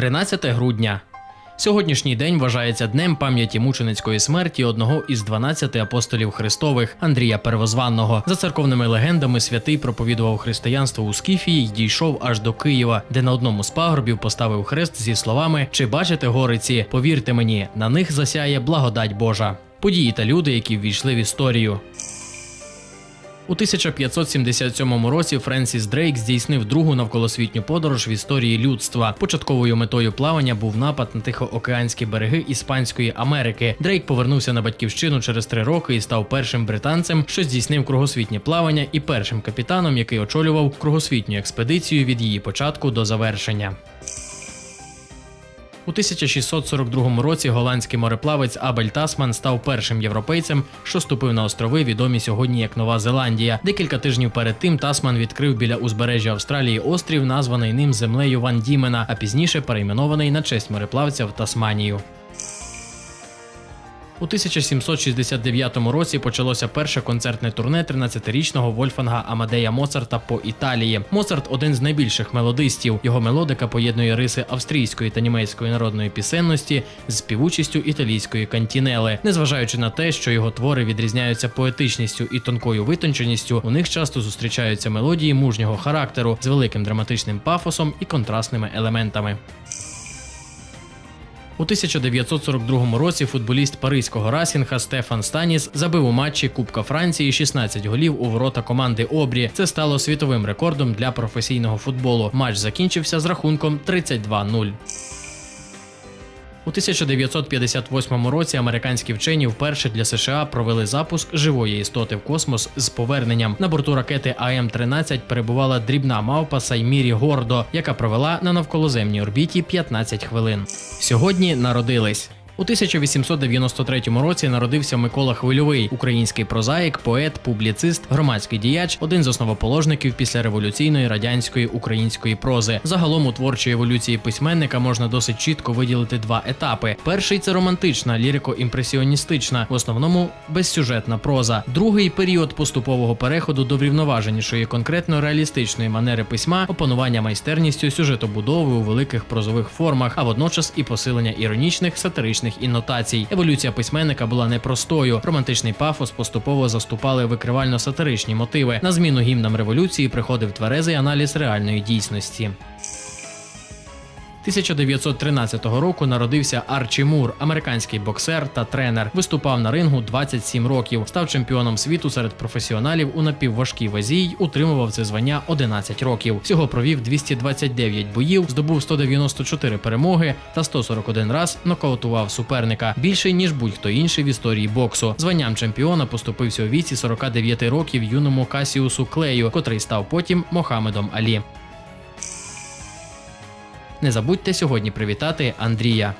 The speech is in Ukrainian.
13 грудня. Сьогоднішній день вважається днем пам'яті мученицької смерті одного із 12 апостолів Христових Андрія Первозванного. За церковними легендами, святий проповідував християнство у Скіфії й дійшов аж до Києва, де на одному з пагорбів поставив хрест зі словами: Чи бачите гориці? Повірте мені, на них засяє благодать Божа. Події та люди, які ввійшли в історію. У 1577 році Френсіс Дрейк здійснив другу навколосвітню подорож в історії людства. Початковою метою плавання був напад на тихоокеанські береги Іспанської Америки. Дрейк повернувся на батьківщину через три роки і став першим британцем, що здійснив кругосвітнє плавання, і першим капітаном, який очолював кругосвітню експедицію від її початку до завершення. У 1642 році голландський мореплавець Абель Тасман став першим європейцем, що ступив на острови, відомі сьогодні як Нова Зеландія. Декілька тижнів перед тим Тасман відкрив біля узбережжя Австралії острів, названий ним землею Ван Дімена, а пізніше перейменований на честь мореплавця в Тасманію. У 1769 році почалося перше концертне турне 13-річного Вольфанга Амадея Моцарта по Італії. Моцарт один з найбільших мелодистів. Його мелодика поєднує риси австрійської та німецької народної пісенності з співучістю італійської кантінели. Незважаючи на те, що його твори відрізняються поетичністю і тонкою витонченістю, у них часто зустрічаються мелодії мужнього характеру з великим драматичним пафосом і контрастними елементами. У 1942 році футболіст паризького Расінга Стефан Станіс забив у матчі Кубка Франції 16 голів у ворота команди Обрі. Це стало світовим рекордом для професійного футболу. Матч закінчився з рахунком 32-0. У 1958 році американські вчені вперше для США провели запуск живої істоти в космос з поверненням. На борту ракети АМ-13 перебувала дрібна мавпа Саймірі Гордо, яка провела на навколоземній орбіті 15 хвилин. Сьогодні народились. У 1893 році народився Микола Хвильовий, український прозаїк, поет, публіцист, громадський діяч, один з основоположників післяреволюційної радянської української прози. Загалом у творчій еволюції письменника можна досить чітко виділити два етапи: перший це романтична, лірико-імпресіоністична, в основному безсюжетна проза. Другий період поступового переходу до врівноваженішої, конкретно реалістичної манери письма, опанування майстерністю сюжетобудови у великих прозових формах, а водночас і посилення іронічних сатиричних іннотацій. Еволюція письменника була непростою. Романтичний пафос поступово заступали викривально-сатиричні мотиви. На зміну гімнам революції приходив тверезий аналіз реальної дійсності. 1913 року народився Арчі Мур, американський боксер та тренер. Виступав на рингу 27 років, став чемпіоном світу серед професіоналів у напівважкій вазі й утримував це звання 11 років. Всього провів 229 боїв, здобув 194 перемоги та 141 раз нокаутував суперника більше ніж будь-хто інший в історії боксу. Званням чемпіона поступився у віці 49 років юному Касіусу Клею, котрий став потім Мохамедом Алі. Не забудьте сьогодні привітати Андрія.